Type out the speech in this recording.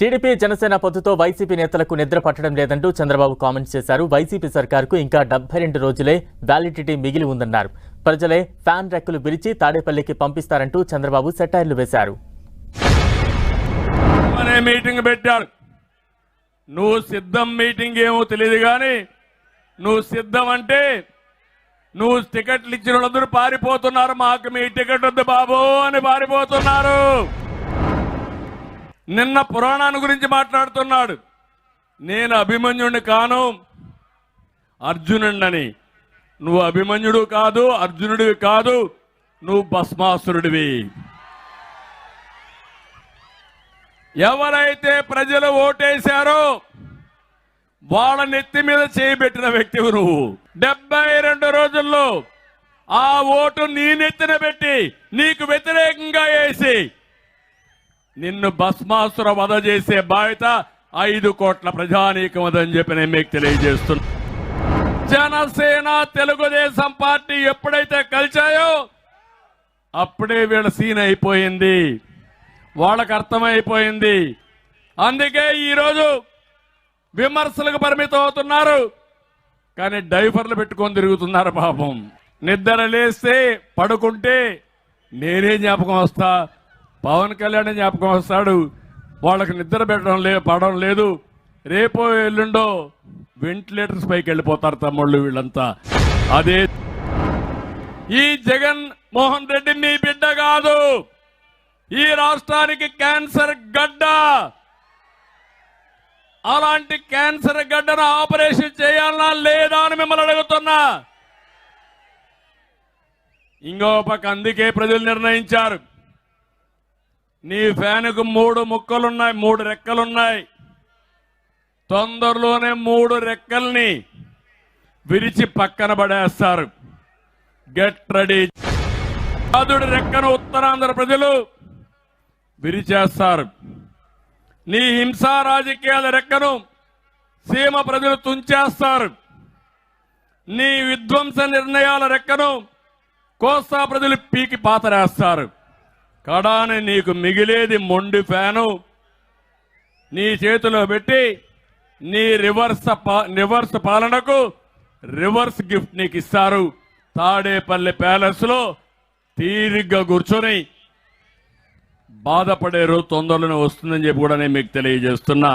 TDP Janasena పొత్తుతో YCP నేతలకు నిద్ర పట్టడం లేదంటూ చంద్రబాబు కామెంట్స్ చేశారు. వైసీపీ సర్కార్కు ఇంకా డెబ్బై రెండు రోజులే వ్యాలిడిటీ మిగిలి ఉందన్నారు. ప్రజలే ఫ్యాన్ రెక్కలు విరిచి తాడేపల్లికి పంపిస్తారంటూ చంద్రబాబు సెటైర్లు వేశారు. మీటింగ్ పెట్టారు. నువ్వు సిద్ధం మీటింగ్ ఏమో తెలియదు కానీ నువ్వు సిద్ధం అంటే నువ్వు టికెట్లు ఇచ్చిన వాళ్ళందరూ పారిపోతున్నారు. మాకు మీ టికెట్ వద్దు బాబు అని పారిపోతున్నారు. నిన్న పురాణాన్ని గురించి మాట్లాడుతున్నాడు. నేను అభిమన్యుడిని కాను అర్జునుడిని నువ్వు అభిమన్యుడు కాదు అర్జునుడివి కాదు నువ్వు భస్మాసురుడివి. ఎవరైతే ప్రజలు ఓటేశారో వాళ్ళ నెత్తి మీద చేయబెట్టిన వ్యక్తివి నువ్వు. డెబ్బై రెండు రోజుల్లో ఆ ఓటు నీ నెత్తిన పెట్టి నీకు వ్యతిరేకంగా వేసి నిన్ను భస్మాసుర వధ చేసే బాధ్యత ఐదు కోట్ల ప్రజానీకం అదని చెప్పి నేను మీకు తెలియజేస్తున్నా. జనసేన తెలుగుదేశం పార్టీ ఎప్పుడైతే కలిచాయో అప్పుడే వీళ్ళ సీన్ అయిపోయింది. వాళ్ళకు అర్థమైపోయింది. అందుకే ఈరోజు విమర్శలకు పరిమితం అవుతున్నారు. కానీ డైఫర్లు పెట్టుకొని తిరుగుతున్నారు పాపం. నిద్ర లేస్తే పడుకుంటే నేనే జ్ఞాపకం వస్తా. పవన్ కళ్యాణ్ జ్ఞాపకం వస్తాడు. వాళ్ళకి నిద్ర పెట్టడం లే పడడం లేదు. రేపో ఎల్లుండో వెంటిలేటర్స్ పైకి వెళ్ళిపోతారు తమ్ముళ్ళు వీళ్ళంతా. అదే ఈ జగన్ మోహన్ రెడ్డి నీ బిడ్డ కాదు. ఈ రాష్ట్రానికి క్యాన్సర్ గడ్డ. అలాంటి క్యాన్సర్ గడ్డను ఆపరేషన్ చేయాలన్నా లేదా అని మిమ్మల్ని అడుగుతున్నా. ఇంకో పక్క అందుకే ప్రజలు నిర్ణయించారు. నీ ఫ్యాన్కు మూడు ముక్కలున్నాయి మూడు రెక్కలున్నాయి. తొందరలోనే మూడు రెక్కల్ని విరిచి పక్కన పడేస్తారు. గెట్ రెడీ బాధుడి రెక్కను ఉత్తరాంధ్ర ప్రజలు విరిచేస్తారు. నీ హింసా రాజకీయాల రెక్కను సీమ ప్రజలు తుంచేస్తారు. నీ విధ్వంస నిర్ణయాల రెక్కను కోస్తా ప్రజలు పీకి పాతరేస్తారు. కడాని నీకు మిగిలేది మొండి ఫ్యాను నీ చేతిలో పెట్టి నీ రివర్స్ రివర్స్ పాలనకు రివర్స్ గిఫ్ట్ నీకు ఇస్తారు తాడేపల్లి ప్యాలెస్లో తీరిగ్గా కూర్చొని బాధపడే రోజు తొందరలోనే వస్తుందని చెప్పి కూడా నేను మీకు తెలియజేస్తున్నా.